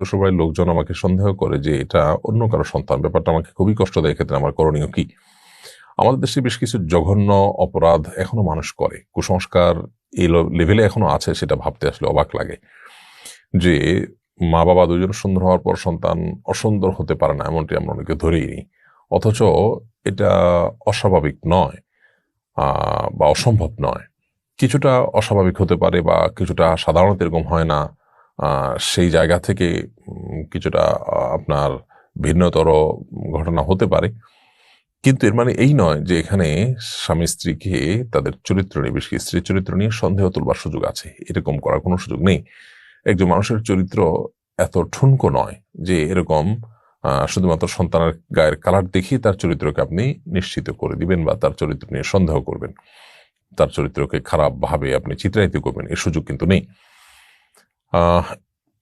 শ্বশুরবাড়ির লোকজন আমাকে সন্দেহ করে যে এটা অন্য কারও সন্তান। ব্যাপারটা আমাকে খুবই কষ্ট দেয় ক্ষেত্রে আমার করণীয় কি? আমাদের দেশে বেশ কিছু জঘন্য অপরাধ এখনও মানুষ করে। কুসংস্কার এই লেভেলে এখনও আছে সেটা ভাবতে আসলে অবাক লাগে। যে মা বাবা দুজন সুন্দর হওয়ার পর সন্তান অসুন্দর হতে পারে না, এমনটি আমরা অনেকে ধরেই নিই। অথচ এটা অস্বাভাবিক নয় বা অসম্ভব নয়। কিছুটা অস্বাভাবিক হতে পারে বা কিছুটা সাধারণত এরকম হয় না। সেই জায়গা থেকে কিছুটা আপনার ভিন্নতর ঘটনা হতে পারে। কিন্তু এর মানে এই নয় যে এখানে স্বামী স্ত্রীকে তাদের চরিত্র নিয়ে বেশি স্ত্রীর চরিত্র নিয়ে সন্দেহ তুলবার সুযোগ আছে। এরকম করার কোনো সুযোগ নেই। একজন মানুষের চরিত্র এত ঠুনকো নয় যে এরকম শুধুমাত্র সন্তানের গায়ের কালার দেখিয়ে তার চরিত্রকে আপনি নিশ্চিত করে দিবেন বা তার চরিত্র নিয়ে সন্দেহ করবেন। তার চরিত্রকে খারাপভাবে আপনি চিত্রায়িত করবেন এর সুযোগ কিন্তু নেই।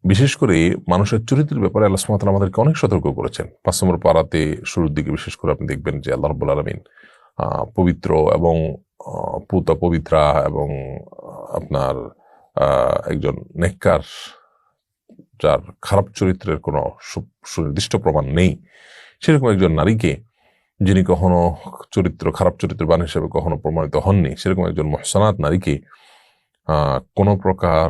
বিশেষ করে মানুষের চরিত্রের ব্যাপারে আল্লাহ সুবহানাহু আমাদেরকে অনেক সতর্ক করেছেন। পাঁচ নম্বর পাড়াতে শুরুর দিকে বিশেষ করে আপনি দেখবেন যে আল্লাহ রব্বুল আলমিন পবিত্র এবং পুতা পবিত্রা এবং আপনার একজন নেককার, যার খারাপ চরিত্রের কোনো সুনির্দিষ্ট প্রমাণ নেই। সেরকম একজন নারীকে যিনি কখনো চরিত্র, খারাপ চরিত্রবান হিসেবে কখনো প্রমাণিত হননি, সেরকম একজন মহসানাত নারীকে কোনো প্রকার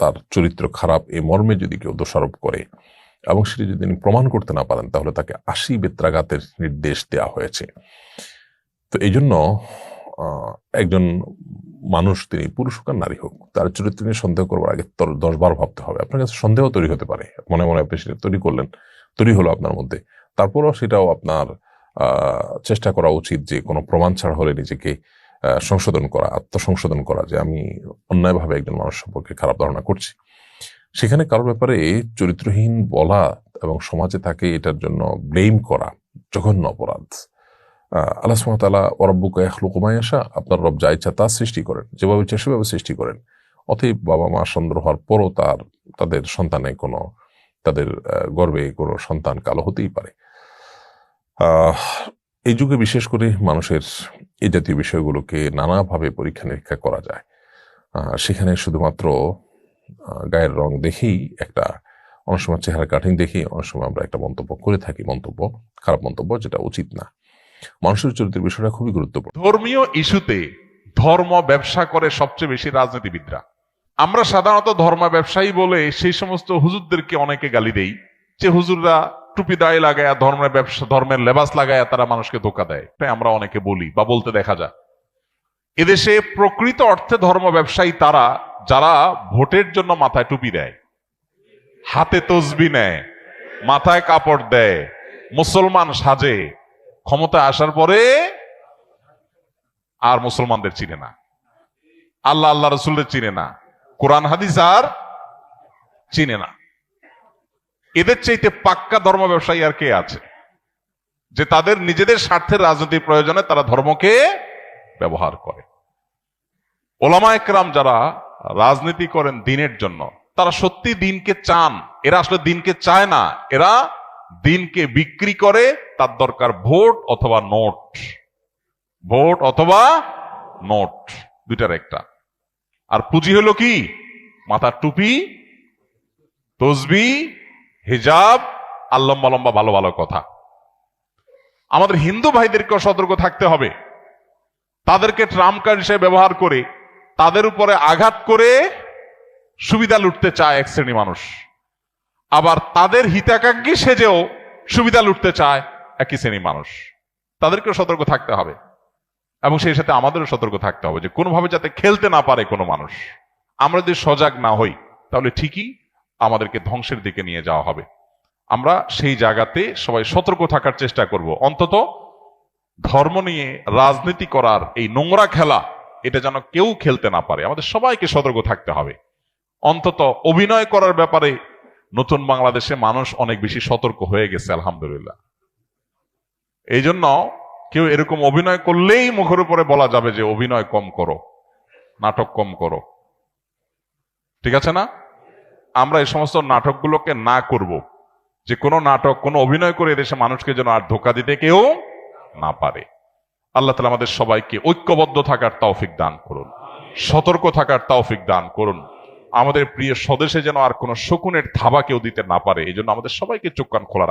তার চরিত্র খারাপ, এ মর্মে যদি কেউ দোষারোপ করে এবং সেটি যদি তিনি প্রমাণ করতে না পারেন, তাহলে তাকে আশি বেত্রাঘাতের নির্দেশ দেওয়া হয়েছে। তো এই জন্য একজন মানুষ তিনি পুরুষ হোক আর নারী হোক, তার চরিত্র নিয়ে সন্দেহ করবার আগে তোর দশ বার ভাবতে হবে। আপনার কাছে সন্দেহ তৈরি হতে পারে। মনে মনে আপনি সেটা তৈরি করলেন, তৈরি হলো আপনার মধ্যে। তারপরও সেটাও আপনার চেষ্টা করা উচিত যে কোনো প্রমাণ ছাড়া হলে নিজেকে সংশোধন করা, আত্মসংশোধন করা যে আমি অন্যায়ভাবে একজন মানুষ সম্পর্কে খারাপ ধারণা করছি। সেখানে কারোর ব্যাপারে চরিত্রহীন বলা এবং সমাজে তাকে এটার জন্য ব্লেম করা জঘন্য অপরাধ। আল্লাহ সুমতালা অরব্বুকে আসা আপনার রব যা ইচ্ছা তা সৃষ্টি করেন, যেভাবে ইচ্ছা সেভাবে সৃষ্টি করেন। অতএব বাবা মা সুন্দর হওয়ার পরও তার, তাদের সন্তানে কোনো, তাদের গর্বে কোনো সন্তান কালো হতেই পারে। এই যুগে বিশেষ করে মানুষের এই জাতীয় বিষয়গুলোকে নানাভাবে পরীক্ষা নিরীক্ষা করা যায়। সেখানে শুধুমাত্র গায়ের রং দেখেই একটা, অনেক সময় চেহারা কাঠিং দেখেই অনেক সময় আমরা একটা মন্তব্য করে থাকি, মন্তব্য, খারাপ মন্তব্য, যেটা উচিত না। মানুষের চরিত্রের বিষয়টা খুবই গুরুত্বপূর্ণ। ধর্মীয় ইস্যুতে ধর্ম ব্যবসা করে সবচেয়ে বেশি রাজনীতিবিদরা। আমরা সাধারণত ধর্ম ব্যবসায়ী বলে সেই সমস্ত হুজুরদেরকে অনেকে গালি দেই, যে হুজুররা টুপি দায় লাগায়া, ধর্মের ব্যবসা, ধর্মের লেবাস লাগায়া তারা মানুষকে ধোকা দেয়। তাই আমরা অনেকে বলি বা বলতে দেখা যায়, এদেশে প্রকৃত অর্থে ধর্ম ব্যবসায়ী তারা, যারা ভোটের জন্য মাথায় টুপি দেয়, হাতে তসবি নেয়, মাথায় কাপড় দেয়, মুসলমান সাজে ক্ষমতা আসার পরে আর মুসলমানদের চিনে না। আল্লাহ আল্লাহ রসুলদের চিনে না। কোরআন, হাদিস আর চিনে না। এদের চাইতে পাক্কা ধর্ম ব্যবসায়ী আর কে আছে? যে তাদের নিজেদের স্বার্থের রাজনীতির প্রয়োজনে তারা ধর্মকে ব্যবহার করে। ওলামা একরাম যারা রাজনীতি করেন দিনের জন্য, তারা সত্যি দিনকে চান। এরা আসলে দিনকে চায় না। এরা দিনকে বিক্রি করে তার দরকার ভোট অথবা নোট। ভোট অথবা নোট, দুইটার একটা। আর পুঁজি হলো কি? মাথার টুপি, তসবি হিজাব আর লম্বা লম্বা ভালো ভালো কথা। আমাদের হিন্দু ভাইদেরকেও সতর্ক থাকতে হবে। তাদেরকে ট্রাম্প কার্ড হিসেবে ব্যবহার করে তাদের উপরে আঘাত করে সুবিধা লুটতে চায় এক শ্রেণি মানুষ। আবার তাদের হিতাকাঙ্ক্ষী সেজেও সুবিধা লুটতে চায় একই শ্রেণি মানুষ। তাদেরকেও সতর্ক থাকতে হবে। এবং সেই সাথে আমাদেরও সতর্ক থাকতে হবে যে কোনোভাবে যাতে খেলতে না পারে কোনো মানুষ। আমরা যদি সজাগ না হই, তাহলে ঠিকই আমাদেরকে ধ্বংসের দিকে নিয়ে যাওয়া হবে। আমরা সেই জায়গাতে সবাই সতর্ক থাকার চেষ্টা করব। অন্তত ধর্ম নিয়ে রাজনীতি করার এই নোংরা খেলা, এটা যেন কেউ খেলতে না পারে। আমাদের সবাইকে সতর্ক থাকতে হবে। অন্তত অভিনয় করার ব্যাপারে নতুন বাংলাদেশে মানুষ অনেক বেশি সতর্ক হয়ে গেছে, আলহামদুলিল্লাহ। এই জন্য কেউ এরকম অভিনয় করলেই মুখের উপরে বলা যাবে যে, অভিনয় কম করো, নাটক কম করো। ঠিক আছে না? আমরা এই সমস্ত নাটকগুলোকে না করব। যে কোনো নাটক, কোনো অভিনয় করে এদেশে মানুষকে যেন আর ধোকা দিতে কেউ না পারে। আল্লাহ তালা আমাদের সবাইকে ঐক্যবদ্ধ থাকার তৌফিক দান করুন, সতর্ক থাকার তৌফিক দান করুন। আমাদের প্রিয় স্বদেশে যেন আর কোনো শকুনের থাবা কেউ দিতে না পারে, এই জন্য আমাদের সবাইকে চোখ কান খোলা